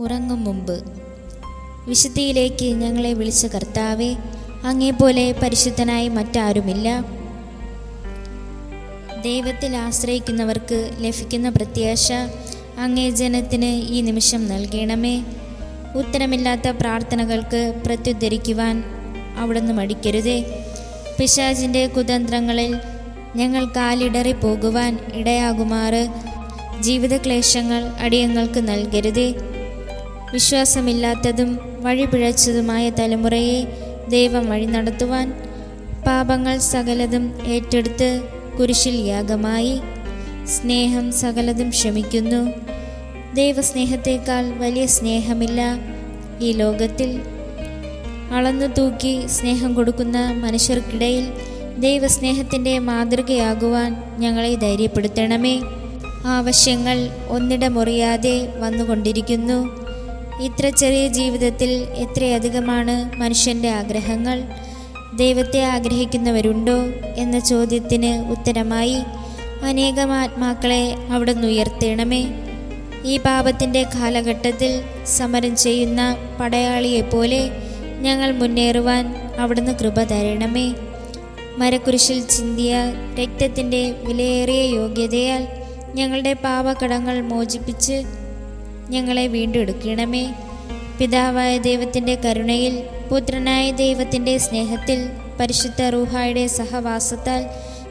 ഉറങ്ങും മുമ്പ്. വിശുദ്ധിയിലേക്ക് ഞങ്ങളെ വിളിച്ച കർത്താവെ അങ്ങേപോലെ പരിശുദ്ധനായി മറ്റാരുമില്ല. ദൈവത്തിൽ ആശ്രയിക്കുന്നവർക്ക് ലഭിക്കുന്ന പ്രത്യാശ അങ്ങേ ജനത്തിന് ഈ നിമിഷം നൽകണമേ. ഉത്തരമില്ലാത്ത പ്രാർത്ഥനകൾക്ക് പ്രത്യുദ്ധരിക്കുവാൻ അവിടുന്ന് മടിക്കരുതേ. പിശാചിന്റെ കുതന്ത്രങ്ങളിൽ ഞങ്ങൾ കാലിടറി പോകുവാൻ ഇടയാകുമാറ്. ജീവിതക്ലേശങ്ങൾ അടിയങ്ങൾക്ക് നൽകരുതേ. വിശ്വാസമില്ലാത്തതും വഴിപിഴച്ചതുമായ തലമുറയെ ദൈവം വഴി നടത്തുവാൻ പാപങ്ങൾ സകലതും ഏറ്റെടുത്ത് കുരിശിൽ യാഗമായി. സ്നേഹം സകലതും ക്ഷമിക്കുന്നു. ദൈവസ്നേഹത്തേക്കാൾ വലിയ സ്നേഹമില്ല ഈ ലോകത്തിൽ. അളന്നു തൂക്കി സ്നേഹം കൊടുക്കുന്ന മനുഷ്യർക്കിടയിൽ ദൈവസ്നേഹത്തിന്റെ മാതൃകയാകുവാൻ ഞങ്ങളെ ധൈര്യപ്പെടുത്തണമേ. ആവശ്യങ്ങൾ ഒന്നിടമുറിയാതെ വന്നുകൊണ്ടിരിക്കുന്നു. ഇത്ര ചെറിയ ജീവിതത്തിൽ എത്രയധികമാണ് മനുഷ്യന്റെ ആഗ്രഹങ്ങൾ? ദൈവത്തെ ആഗ്രഹിക്കുന്നവരുണ്ടോ എന്ന ചോദ്യത്തിന് ഉത്തരമായി അനേകം ആത്മാക്കളെ അവിടുന്ന് ഉയർത്തണമേ. ഈ പാപത്തിന്റെ കാലഘട്ടത്തിൽ സമരം ചെയ്യുന്ന പടയാളിയെപ്പോലെ ഞങ്ങൾ മുന്നേറുവാൻ അവിടുന്ന് കൃപ തരണമേ. മരക്കുരിശിൽ ചിന്തിയ രക്തത്തിന്റെ വിലയേറിയ യോഗ്യതയാൽ ഞങ്ങളുടെ പാപകടങ്ങൾ മോചിപ്പിച്ച് ഞങ്ങളെ വീണ്ടും എടുക്കണമേ. പിതാവായ ദൈവത്തിന്റെ കരുണയിൽ പുത്രനായ ദൈവത്തിന്റെ സ്നേഹത്തിൽ പരിശുദ്ധ റൂഹായുടെ സഹവാസത്താൽ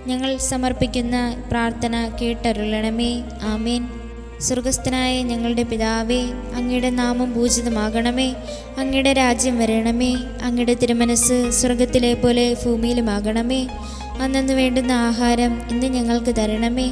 ഞങ്ങൾ സമർപ്പിക്കുന്ന പ്രാർത്ഥന കേട്ടരുളണമേ. ആമേൻ. സ്വർഗസ്ഥനായ ഞങ്ങളുടെ പിതാവേ അങ്ങയുടെ നാമം പൂജിതമാകണമേ. അങ്ങയുടെ രാജ്യം വരണമേ. അങ്ങയുടെ തിരുമനസ് സ്വർഗത്തിലെ പോലെ ഭൂമിയിലുമാകണമേ. അന്നു വേണ്ടുന്ന ആഹാരം ഇന്ന് ഞങ്ങൾക്ക് തരണമേ.